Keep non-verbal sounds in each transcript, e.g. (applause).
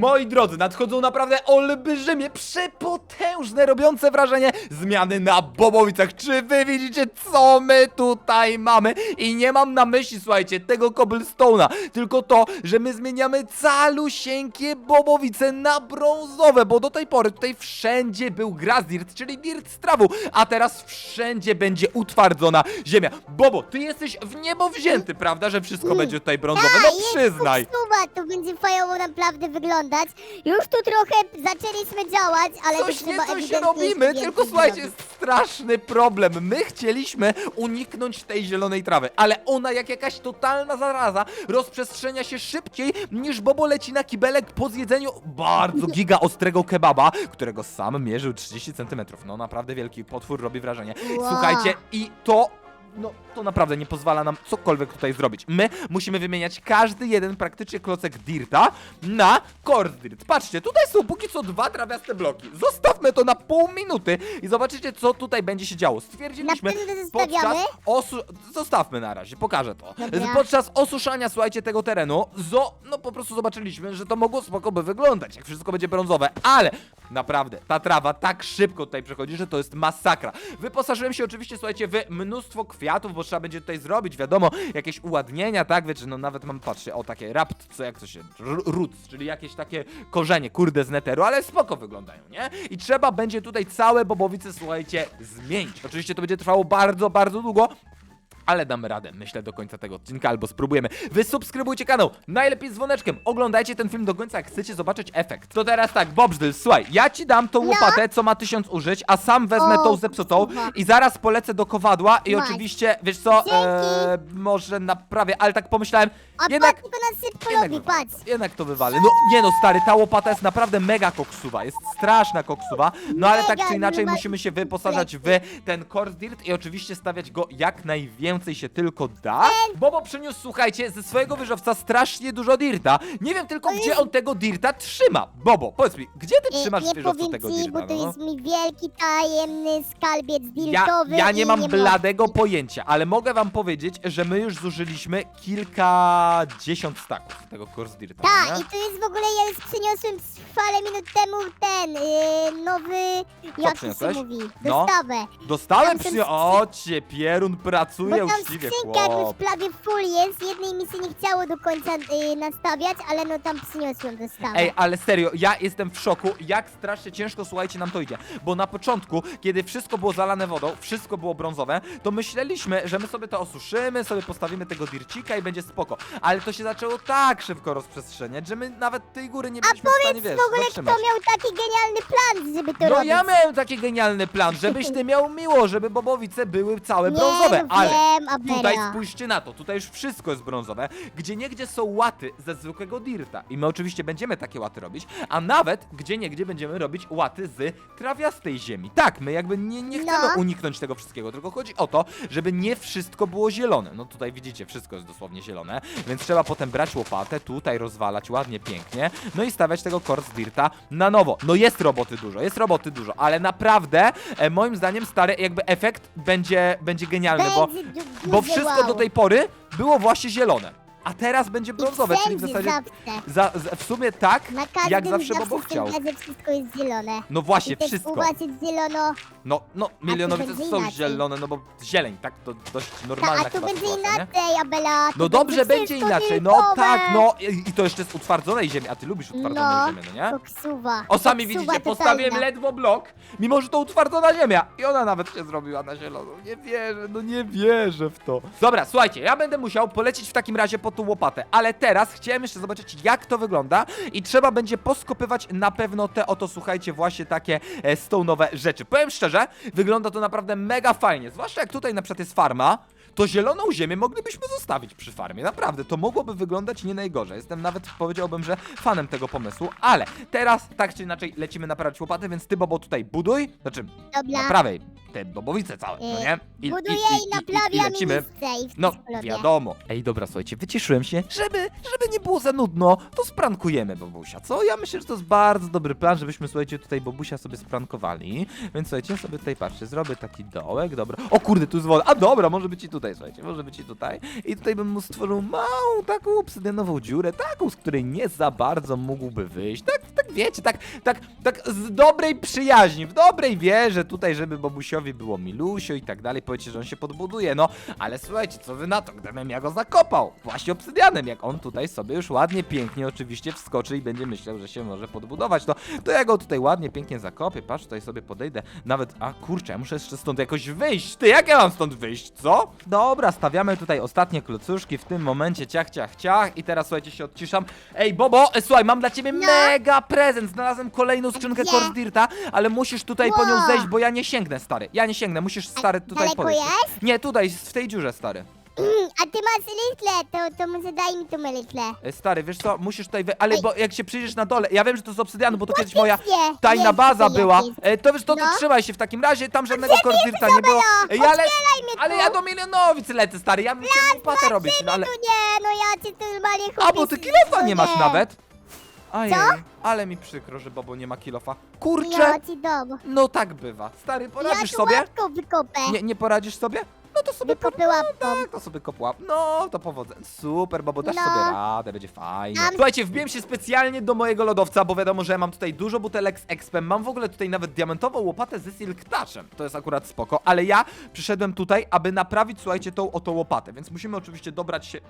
Moi drodzy, nadchodzą naprawdę olbrzymie, przepotężne, robiące wrażenie zmiany na Bobowicach. Czy wy widzicie, co my tutaj mamy? I nie mam na myśli, słuchajcie, tego cobblestone'a, tylko to, że my zmieniamy calusieńkie Bobowice na brązowe, bo do tej pory tutaj wszędzie był grass dirt, czyli dirt z trawą, a teraz wszędzie będzie utwardzona ziemia. Bobo, ty jesteś w niebo wzięty, prawda, że wszystko będzie tutaj brązowe? No jest przyznaj. Suba, to będzie fajowo naprawdę wyglądać. Już tu trochę zaczęliśmy działać, ale Coś trzeba nie coś ewidentnie robimy, jeszcze tylko więcej słuchajcie, zrobić. jest straszny problem. My chcieliśmy uniknąć tej zielonej trawy, ale ona jak jakaś totalna zaraza rozprzestrzenia się szybciej niż Bobo leci na kibelek po zjedzeniu bardzo giga ostrego kebaba, którego sam mierzył 30 cm. No naprawdę wielki potwór robi wrażenie. Wow. Słuchajcie, i to no, to naprawdę nie pozwala nam cokolwiek tutaj zrobić. My musimy wymieniać każdy jeden praktycznie klocek dirta na coarse dirt. Patrzcie, tutaj są póki co dwa trawiaste bloki. Zostawmy to na pół minuty i zobaczycie, co tutaj będzie się działo. Stwierdziliśmy Na pewno to podczas zostawiamy? osu... Zostawmy na razie, pokażę to. Dobra. Podczas osuszania, słuchajcie, tego terenu, zo... no po prostu zobaczyliśmy, że to mogło spoko by wyglądać, jak wszystko będzie brązowe, ale naprawdę, ta trawa tak szybko tutaj przechodzi, że to jest masakra. Wyposażyłem się oczywiście, słuchajcie, w mnóstwo kwiatów, bo trzeba będzie tutaj zrobić, wiadomo, jakieś uładnienia, tak, wiecie, no nawet mam, patrzcie, o takie rapt, co jak to się, roots, czyli jakieś takie korzenie, kurde, z neteru, ale spoko wyglądają, nie? I trzeba będzie tutaj całe bobowice, słuchajcie, zmienić. Oczywiście to będzie trwało bardzo, bardzo długo, ale damy radę, myślę, do końca tego odcinka, albo spróbujemy. Wy subskrybujcie kanał, najlepiej z dzwoneczkiem. Oglądajcie ten film do końca, jak chcecie zobaczyć efekt. To teraz tak, Bobżdyl, słuchaj, ja ci dam tą No. łopatę, co ma tysiąc użyć, a sam wezmę O, tą zepsutą kurwa. i zaraz polecę do kowadła i Masz. oczywiście, wiesz co, e, może naprawię, ale tak pomyślałem, A jednak... patrz, tylko Jednak, patrz. jednak to wywalę. No nie no, stary, ta łopata jest naprawdę mega koksuwa. Jest straszna koksuwa. No ale tak Mega, czy inaczej musimy się wyposażać w ten dirt i oczywiście stawiać go jak najwięcej się tylko da. Bobo przyniósł, słuchajcie, ze swojego wyżowca strasznie dużo dirta. Nie wiem tylko, gdzie on tego dirta trzyma. Bobo, powiedz mi, gdzie ty Nie, trzymasz w nie wieżowcu powiem tego ci, dirta? bo to no? jest mój wielki, tajemny skarbiec Ja, dirtowy ja nie mam bladego pojęcia, ale mogę wam powiedzieć, że my już zużyliśmy kilkadziesiąt staków tego coarse dirta. no Tak, i to jest w ogóle, ja już przyniosłem z parę minut temu ten yy, nowy, jak to przyniosłeś? się mówi, No. dostawę. Dostałem Tam przy... są O, cię, Pierun Bo pracuje tam uczciwie, skrzynka już chłop. prawie full jest, jednej mi się nie chciało do końca yy, nastawiać, ale no tam przyniosłem dostawę. Ej, ale serio, ja jestem w szoku, jak strasznie ciężko, słuchajcie, nam to idzie. Bo na początku, kiedy wszystko było zalane wodą, wszystko było brązowe, to myśleliśmy, że my sobie to osuszymy, sobie postawimy tego dircika i będzie spoko. Ale to się zaczęło tak szybko rozprzestrzeniać, że my nawet tej góry nie A byliśmy w stanie, powiedz wiesz, w ogóle, kto zatrzymać. miał taki genialny plan, żeby to No robić? ja miałem taki genialny plan, żebyś ty miał miło, żeby bobowice były całe Nie, brązowe, no ale Abera. tutaj spójrzcie na to, tutaj już wszystko jest brązowe, gdzie niegdzie są łaty ze zwykłego dirta i my oczywiście będziemy takie łaty robić, a nawet gdzie niegdzie będziemy robić łaty z trawiastej ziemi. Tak, my jakby nie, nie chcemy No. uniknąć tego wszystkiego, tylko chodzi o to, żeby nie wszystko było zielone. No tutaj widzicie, wszystko jest dosłownie zielone, więc trzeba potem brać łopatę, tutaj rozwalać ładnie, pięknie, no i stawiać tego coarse dirta na nowo. No jest roboty dużo, jest roboty dużo, ale naprawdę e, moim zdaniem stary jakby efekt będzie, będzie genialny, bo, Będzie bo wszystko do tej pory było właśnie zielone. A teraz będzie brązowe, czyli w zasadzie zawsze. za, za, w sumie tak, Na każdym jak zawsze Bobo chciał. razie wszystko jest zielone. No właśnie, I też wszystko. was jest zielono, No, no, milionowice będzie są inaczej. zielone, no bo zieleń, tak? To dość normalna a tu chyba będzie sytuacja, nie? inaczej, Abela. No dobrze, będzie wszystko inaczej, no tak, no i i to jeszcze z utwardzonej ziemi, a ty lubisz utwardzoną No, ziemię, no nie? Koksuwa. O, sami Koksuwa widzicie, totalna. postawiłem ledwo blok, mimo że to utwardzona ziemia. I ona nawet się zrobiła na zielono. Nie wierzę, no nie wierzę w to. Dobra, słuchajcie, ja będę musiał polecieć w takim razie po tą łopatę, ale teraz chciałem jeszcze zobaczyć, jak to wygląda i trzeba będzie poskopywać na pewno te oto, słuchajcie, właśnie takie e, stone'owe rzeczy. Powiem szczerze, wygląda to naprawdę mega fajnie, zwłaszcza jak tutaj na przykład jest farma, to zieloną ziemię moglibyśmy zostawić przy farmie. Naprawdę, to mogłoby wyglądać nie najgorzej. Jestem nawet, powiedziałbym, że fanem tego pomysłu, ale teraz tak czy inaczej lecimy naprawiać łopaty, więc ty, Bobo, tutaj buduj, znaczy Dobra. naprawiaj te bobowice całe, no nie? Buduję i, naprawiam miejsce i No, wszystko robię. wiadomo. Ej, dobra, słuchajcie, wycieszyłem się, żeby, żeby nie było za nudno, to sprankujemy Bobusia, co? Ja myślę, że to jest bardzo dobry plan, żebyśmy, słuchajcie, tutaj Bobusia sobie sprankowali. Więc słuchajcie, sobie tutaj patrzcie, zrobię taki dołek, dobra. O kurde, tu jest woda. A dobra, może być i tutaj tutaj, słuchajcie, może być i tutaj. I tutaj bym mu stworzył małą taką obsydianową dziurę, taką, z której nie za bardzo mógłby wyjść. Tak, tak wiecie, tak, tak, tak z dobrej przyjaźni, w dobrej wierze tutaj, żeby Bobusiowi było milusio i tak dalej. Powiecie, że on się podbuduje, no. Ale słuchajcie, co wy na to, gdybym ja go zakopał? Właśnie obsydianem, jak on tutaj sobie już ładnie, pięknie oczywiście wskoczy i będzie myślał, że się może podbudować, no to ja go tutaj ładnie, pięknie zakopię. Patrz, tutaj sobie podejdę. Nawet, a kurczę, ja muszę jeszcze stąd jakoś wyjść. Ty, jak ja mam stąd wyjść, co? Dobra, stawiamy tutaj ostatnie klocuszki w tym momencie, ciach, ciach, ciach. I teraz, słuchajcie, się odciszam. Ej, Bobo, e, słuchaj, mam dla ciebie No. mega prezent. Znalazłem kolejną skrzynkę Gdzie? Corsdirta, ale musisz tutaj po nią Wow. zejść, bo ja nie sięgnę, stary. Ja nie sięgnę, musisz, stary, tutaj daleko podejść. jest? Nie, tutaj, w tej dziurze, stary. A ty masz litle, to, to może daj mi tu litle. E, Stary, wiesz co, musisz tutaj, wy... ale Ej. bo jak się przyjdziesz na dole, ja wiem, że to z obsydianu, bo to kiedyś Faktycznie, moja tajna jest baza tutaj była. jakieś. E, to wiesz, to, to No. trzymaj się w takim razie, tam żadnego Corsdirta nie było. Ej, ale, otwieraj mnie ale tu. ja do milionowic lecę, stary, ja bym chciał łopatę robić, no ale... Tu nie, no ja cię tu normalnie A, bo ty kilofa nie masz nawet. Ajej, Co? ale mi przykro, że Bobo nie ma kilofa. Kurczę, Ja ci dom. no tak bywa. Stary, Ja poradzisz tu sobie? łapką wykopę. Nie, nie poradzisz sobie? No to sobie Wykopy łapką. tak, to sobie kopła. No, to powodzenia. Super, Bobo, dasz No. sobie radę, będzie fajnie. Słuchajcie, wbiłem się specjalnie do mojego lodowca, bo wiadomo, że ja mam tutaj dużo butelek z expem. Mam w ogóle tutaj nawet diamentową łopatę ze silk touchem. To jest akurat spoko, ale ja przyszedłem tutaj, aby naprawić, słuchajcie, tą oto łopatę, więc musimy oczywiście dobrać się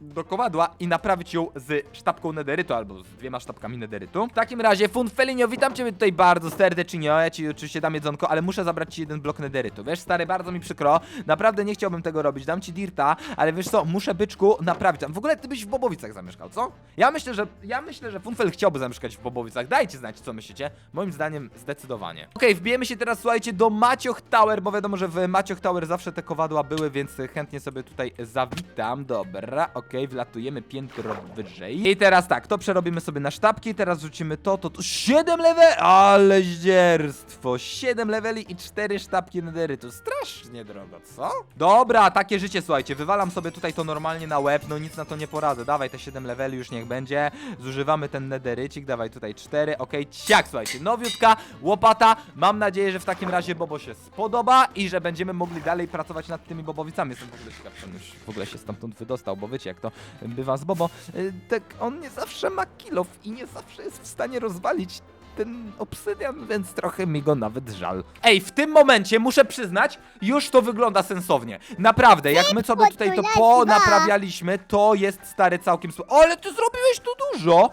do kowadła i naprawić ją z sztabką nederytu albo z dwiema sztabkami nederytu. W takim razie, Funfelinio, witam ciebie tutaj bardzo serdecznie. Ja ci oczywiście dam jedzonko, ale muszę zabrać ci jeden blok nederytu. Wiesz, stary, bardzo mi przykro. Naprawdę nie chciałbym tego robić. Dam ci dirta, ale wiesz co, muszę byczku naprawić. W ogóle ty byś w Bobowicach zamieszkał, co? Ja myślę, że ja myślę, że Funfel chciałby zamieszkać w Bobowicach. Dajcie znać, co myślicie. Moim zdaniem zdecydowanie. Okej, wbijemy się teraz, słuchajcie, do Macioch Tower, bo wiadomo, że w Macioch Tower zawsze te kowadła były, więc chętnie sobie tutaj zawitam. Dobra, okej, wlatujemy piętro wyżej. I teraz tak, to przerobimy sobie na sztabki, teraz rzucimy to, to, to. 7 leveli! Ale zdzierstwo! 7 leveli i 4 sztabki nederytu. Strasznie drogo, co? Dobra, takie życie, słuchajcie, wywalam sobie tutaj to normalnie na łeb, no nic na to nie poradzę. Dawaj te 7 leveli, już niech będzie. Zużywamy ten nederycik, dawaj tutaj 4, okej, ciak, słuchajcie, nowiutka, łopata. Mam nadzieję, że w takim razie Bobo się spodoba i że będziemy mogli dalej pracować nad tymi Bobowicami. Jestem w ogóle ciekaw, już w ogóle się stamtąd wydostał, bo wiecie, jak to bywa z Bobo. Y, Tak, on nie zawsze ma kilof i nie zawsze jest w stanie rozwalić ten obsydian, więc trochę mi go nawet żal. Ej, w tym momencie muszę przyznać, już to wygląda sensownie. Naprawdę, jak my sobie tutaj to ponaprawialiśmy, to jest stary całkiem. Ale ty zrobiłeś tu dużo!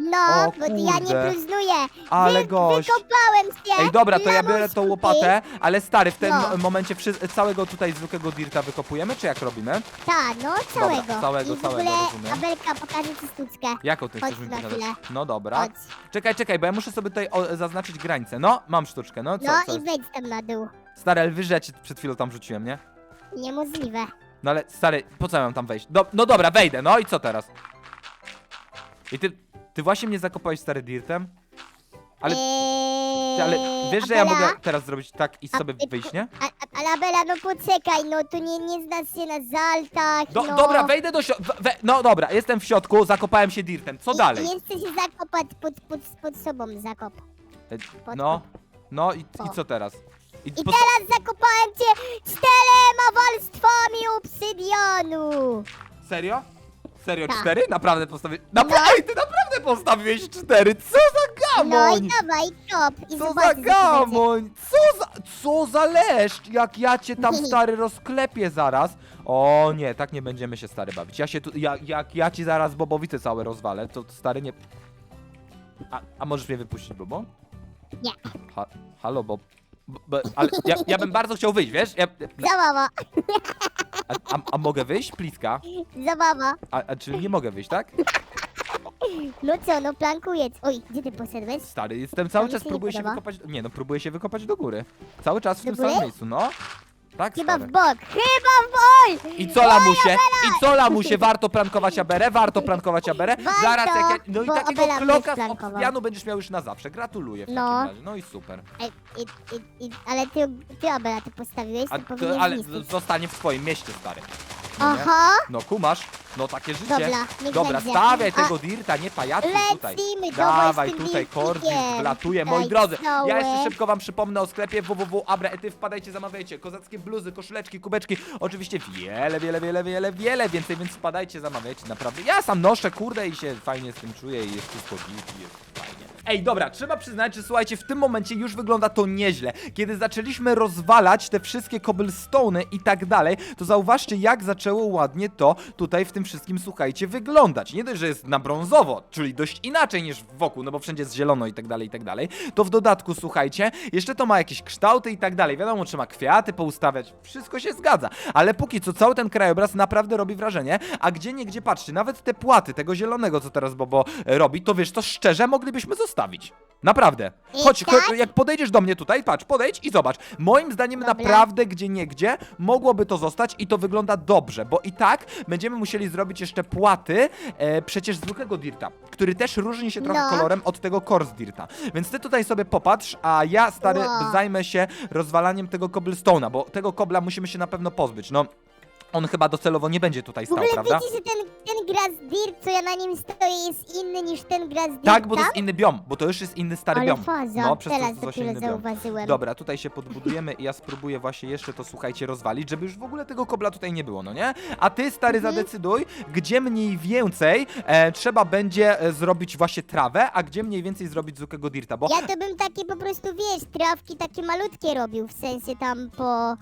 No, O bo ja nie kurde. próżnuję. Ale Wy, gość. Wykopałem się. Ej, dobra, to ja biorę tą łopatę, ale stary, w tym No. momencie wszy- całego tutaj zwykłego dirta wykopujemy, czy jak robimy? Tak, no, całego. całego, I w całego, rozumiem. Abelka, pokażę ci sztuczkę. Jaką ty Chodź chcesz mi na pokazać? chwilę. No dobra. Chodź. Czekaj, czekaj, bo ja muszę sobie tutaj o, zaznaczyć granicę. No, mam sztuczkę, no co? No co i jest? wejdź tam na dół. Stary, ale cię przed chwilą tam rzuciłem, nie? Niemożliwe. No ale stary, po co ja mam tam wejść? Do, no dobra, wejdę, no i co teraz? I ty, ty właśnie mnie zakopałeś stary dirtem? Ale, eee, ty, ale wiesz, że ja Abela? mogę teraz zrobić tak i sobie ty- wyjść, nie? A, a, ale Abela, no poczekaj, no tu nie, nie znasz się na zaltach, Do, no. Dobra, wejdę do środka. No dobra, jestem w środku, zakopałem się dirtem. Co I- dalej? I jeszcze się zakopać pod, pod, pod sobą zakop. E, pod- No, no i, i co teraz? I, I po- teraz zakopałem cię czterema warstwami obsydianu. Serio? Serio, Tak. cztery? Naprawdę postawiłeś... Naprawdę, No. ej, ty naprawdę postawiłeś cztery! Co za No gamoń! i dawaj, kop. I Co za będzie. gamoń! Co za, co za leszcz! Jak ja cię tam (laughs) stary rozklepię zaraz! O nie, tak nie będziemy się stary bawić. Ja się tu, ja, jak ja ci zaraz bobowice całe rozwalę, to stary nie... A, a możesz mnie wypuścić, Bobo? Nie. Ha, halo, Bob... Bo, bo, ale ja, ja bym bardzo chciał wyjść, wiesz? Ja, Zabawa, a, a, a mogę wyjść? Pliska? zabawa. A, a czyli nie mogę wyjść, tak? No co, no plankuję. Oj, gdzie ty poszedłeś? Stary, jestem cały mi czas, się nie próbuję się podoba. wykopać... Nie no, próbuję się wykopać do góry. Cały czas w Do tym góry? samym miejscu, no. Tak, Chyba stary. w bok, chyba w bok! I co lamusie? I co lamusie? Warto prankować Aberę? Warto prankować Aberę? Warto, Zaraz jak ja... No i bo takiego Abela kloka z sprankował. obsydianu będziesz miał już na zawsze. Gratuluję w No. takim razie. No i super. Ej, i, i, i, ale ty, ty Abela, ty postawiłeś, A to to, powinieneś ale zniszczyć. zostanie w swoim mieście, stary. Nie? Aha. No kumasz, no takie życie. Dobra, niech Dobra, będzie. stawiaj A- tego dirta, nie pajacu tutaj. Lecimy, dawaj Dawaj z tym tutaj, dirtikiem. Kordik wlatuje. Moi Daj drodzy, ja jeszcze szybko wam przypomnę o sklepie www.abraety. Wpadajcie, zamawiajcie. Kozackie bluzy, koszuleczki, kubeczki. Oczywiście wiele, wiele, wiele, wiele, wiele więcej, więc wpadajcie, zamawiajcie. Naprawdę, ja sam noszę, kurde, i się fajnie z tym czuję i jest wszystko git i jest. Ej, dobra, trzeba przyznać, że słuchajcie, w tym momencie już wygląda to nieźle. Kiedy zaczęliśmy rozwalać te wszystkie cobblestone'y i tak dalej, to zauważcie, jak zaczęło ładnie to tutaj w tym wszystkim, słuchajcie, wyglądać. Nie dość, że jest na brązowo, czyli dość inaczej niż wokół, no bo wszędzie jest zielono i tak dalej, i tak dalej, to w dodatku, słuchajcie, jeszcze to ma jakieś kształty i tak dalej. Wiadomo, trzeba kwiaty poustawiać, wszystko się zgadza, ale póki co cały ten krajobraz naprawdę robi wrażenie, a gdzie nie gdzie patrzcie, nawet te płaty tego zielonego, co teraz Bobo robi, to wiesz, to szczerze moglibyśmy zostawić. Naprawdę. I Chodź, tak? jak podejdziesz do mnie tutaj, patrz, podejdź i zobacz. Moim zdaniem Dobra. naprawdę gdzie nie gdzie mogłoby to zostać i to wygląda dobrze, bo i tak będziemy musieli zrobić jeszcze płaty e, przecież zwykłego dirta, który też różni się trochę No. kolorem od tego Kors dirta. Więc ty tutaj sobie popatrz, a ja stary Wow. zajmę się rozwalaniem tego cobblestone'a, bo tego kobla musimy się na pewno pozbyć. No, on chyba docelowo nie będzie tutaj W stał, ogóle prawda? wiecie, że ten, ten Grass Dirt, co ja na nim stoję, jest inny niż ten Grass Dirt Tak, bo to tam? jest inny biom, bo to już jest inny stary Ale biom. faza, No, przez to teraz jest właśnie dopiero inny biom. zauważyłem. Dobra, tutaj się podbudujemy i ja spróbuję właśnie jeszcze to, słuchajcie, rozwalić, żeby już w ogóle tego kobla tutaj nie było, no nie? A ty, stary, Mhm. zadecyduj, gdzie mniej więcej e, trzeba będzie e, zrobić właśnie trawę, a gdzie mniej więcej zrobić zwykłego dirta, bo... Ja to bym takie po prostu, wiesz, trawki takie malutkie robił, w sensie tam po, y,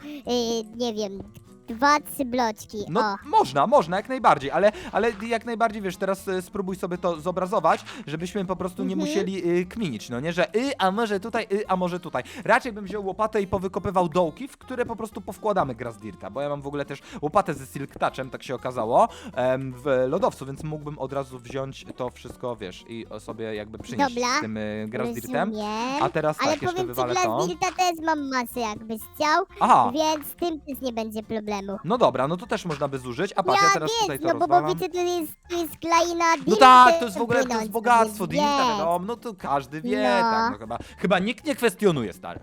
nie wiem, dwa, trzy bloczki, No, o. można, można, jak najbardziej, ale, ale jak najbardziej, wiesz, teraz e, spróbuj sobie to zobrazować, żebyśmy po prostu nie Mhm. musieli y, kminić, no nie, że y, a może tutaj, y, a może tutaj. Raczej bym wziął łopatę i powykopywał dołki, w które po prostu powkładamy Grasdirta, bo ja mam w ogóle też łopatę ze Silk Touchem, tak się okazało, em, w lodowcu, więc mógłbym od razu wziąć to wszystko, wiesz, i sobie jakby przynieść Dobra, z tym y, Grasdirtem. Rozumiem. A teraz Ale tak, jeszcze powiem ci, wywalę to. Glass Dirta też mam masę jakbyś chciał, Aha, więc z tym też nie będzie problemu. No dobra, no to też można by zużyć, a patrz, ja teraz tutaj wiem, to no bo, bo rozwalam. wiecie, to jest, to jest klaina No tak, to jest w ogóle to jest bogactwo wiadomo, no to każdy wie, No. tak, no chyba, chyba nikt nie kwestionuje, stary.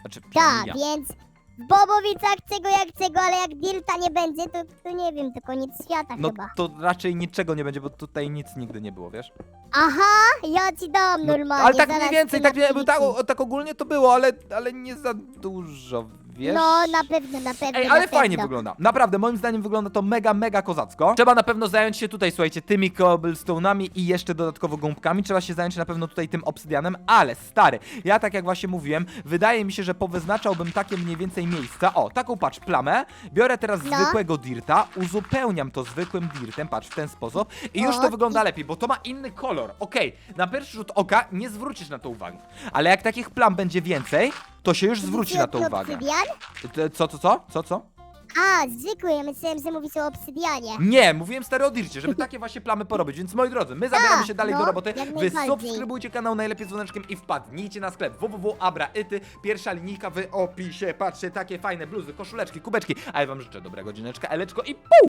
Znaczy, Tak, przynajmniej ja. więc w Bobowicach czego jak czego, ale jak Dirta nie będzie, to, to nie wiem, to koniec świata No chyba. to raczej niczego nie będzie, bo tutaj nic nigdy nie było, wiesz? Aha, ja ci dam No, normalnie. ale tak mniej zaraz więcej, ci tak, napiszę. tak, o- tak ogólnie to było, ale, ale nie za dużo, wiesz? No, na pewno, na pewno, Ej, na ale fajnie pewno. wygląda. Naprawdę, moim zdaniem wygląda to mega, mega kozacko. Trzeba na pewno zająć się tutaj, słuchajcie, tymi cobblestone'ami i jeszcze dodatkowo gąbkami. Trzeba się zająć na pewno tutaj tym obsydianem, ale stary, ja tak jak właśnie mówiłem, wydaje mi się, że powyznaczałbym takie mniej więcej miejsca. O, taką patrz, plamę. Biorę teraz No. zwykłego dirta, uzupełniam to zwykłym dirtem, patrz, w ten sposób i już O, to wygląda lepiej, bo to ma inny kolor. Okej, na pierwszy rzut oka nie zwrócisz na to uwagi, ale jak takich plam będzie więcej, to się już zwróci na to uwagę. Obsydian? Co, co, co? Co, co? A, zwykły, ja myślałem, że mówisz o obsydianie. Nie, mówiłem stary o Dircie, żeby takie właśnie plamy porobić, więc moi drodzy, my zabieramy się dalej no, do roboty. jak Wy najbardziej. subskrybujcie kanał najlepiej z dzwoneczkiem i wpadnijcie na sklep www.abraity. Pierwsza linijka w opisie. Patrzcie, takie fajne bluzy, koszuleczki, kubeczki. A ja wam życzę dobrego dzineczka, eleczko i pół!